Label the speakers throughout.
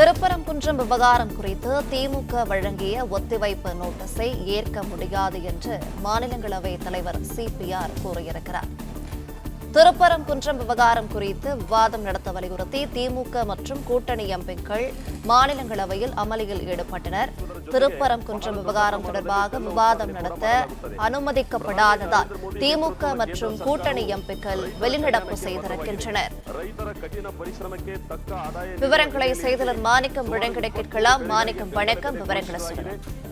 Speaker 1: திருப்பரங்குன்றம் விவகாரம் குறித்து திமுக வழங்கிய ஒத்திவைப்பு நோட்டீஸை ஏற்க முடியாது என்று மாநிலங்களவை தலைவர் சிபிஆர் கூறியிருக்கிறார். திருப்பரங்குன்றம் விவகாரம் குறித்து விவாதம் நடத்த வலியுறுத்தி திமுக மற்றும் கூட்டணி எம்பிக்கள் மாநிலங்களவையில் அமளியில் ஈடுபட்டனர். திருப்பரம் குன்றம் விவகாரம் தொடர்பாக விவாதம் நடத்த அனுமதிக்கப்படாததால் திமுக மற்றும் கூட்டணி எம்பிக்கள் வெளிநடப்பு செய்திருக்கின்றனர். விவரங்களை செய்தலர் மாணிக்கம் வழங்கிட கேட்கலாம். மாணிக்கம் வணக்கம். விவரங்களை சொல்லுங்கள்.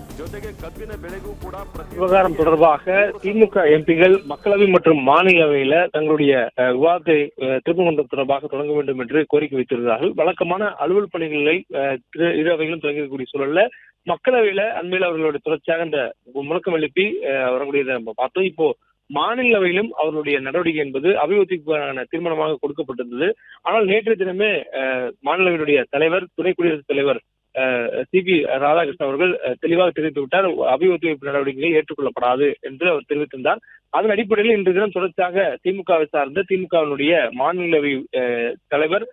Speaker 2: விவகாரம் தொடர்பாக திமுக எம்பிகள் மக்களவை மற்றும் மாநிலவையில தங்களுடைய விவாதத்தை திருப்பமன்றம் தொடர்பாக தொடங்க வேண்டும் என்று கோரிக்கை வைத்திருந்தார்கள் வழக்கமான அலுவல் பணிகளை இரு அவைகளும் தொடங்கக்கூடிய சூழல்ல மக்களவையில அண்மையில் அவர்களுடைய தொடர்ச்சியாக இந்த முழக்கம் எழுப்பி வரக்கூடியதை நம்ம பார்த்தோம். இப்போ மாநிலவையிலும் அவர்களுடைய நடவடிக்கை என்பது அபிவிருத்திக்கான தீர்மானமாக கொடுக்கப்பட்டிருந்தது. ஆனால் நேற்றைய தினமே மாநிலவையினுடைய தலைவர் துணை குடியரசுத் தலைவர் சி பி ராதாகிருஷ்ணன் அவர்கள் தெளிவாக தெரிவித்து விட்டார். அபிவிருத்தி நடவடிக்கைகளை ஏற்றுக்கொள்ளப்படாது என்று அவர் தெரிவித்திருந்தார். அதன் அடிப்படையில் இன்று தினம் தொடர்ச்சியாக திமுகவை சார்ந்த திமுகவினுடைய மாநிலவை தலைவர்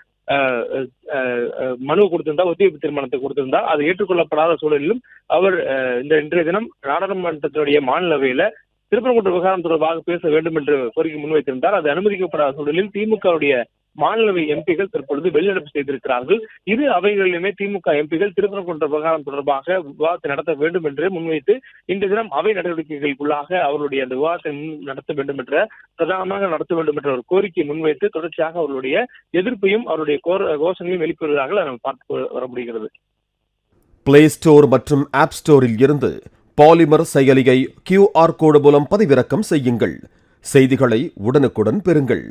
Speaker 2: மனு கொடுத்திருந்தார் ஒத்திவைப்பு தீர்மானத்தை கொடுத்திருந்தார். அது ஏற்றுக்கொள்ளப்படாத சூழலிலும் அவர் இந்த இன்றைய தினம் நாடாளுமன்றத்தினுடைய மாநிலவையில திருப்பரங்குன்ற விவகாரம் தொடர்பாக பேச வேண்டும் என்று கோரிக்கை முன்வைத்திருந்தார். அது அனுமதிக்கப்படாத சூழலில் திமுகவுடைய மாநிலவை எம்பிகள் தற்பொழுது வெளிநடப்பு செய்திருக்கிறார்கள். இரு அவைகளிலுமே திமுக எம்பிகள் திருப்பரங்குன்ற விவகாரம் தொடர்பாக விவாதத்தை நடத்த வேண்டும் என்று முன்வைத்து இன்று தினம் அவை நடவடிக்கைகளுக்குள்ளாக அவருடைய அந்த விவாதத்தை நடத்த வேண்டும் என்ற பிரதானமாக நடத்த வேண்டும் என்ற ஒரு கோரிக்கையை முன்வைத்து தொடர்ச்சியாக அவர்களுடைய எதிர்ப்பையும் அவருடைய கோஷங்களையும் வெளிப்படுவதாக நாம் பார்த்து வர முடிகிறது.
Speaker 3: பிளே ஸ்டோர் மற்றும் ஆப் ஸ்டோரில் இருந்து பாலிமர் செயலியை கியூஆர் கோடு மூலம் பதிவிறக்கம் செய்யுங்கள். செய்திகளை உடனுக்குடன் பெறுங்கள்.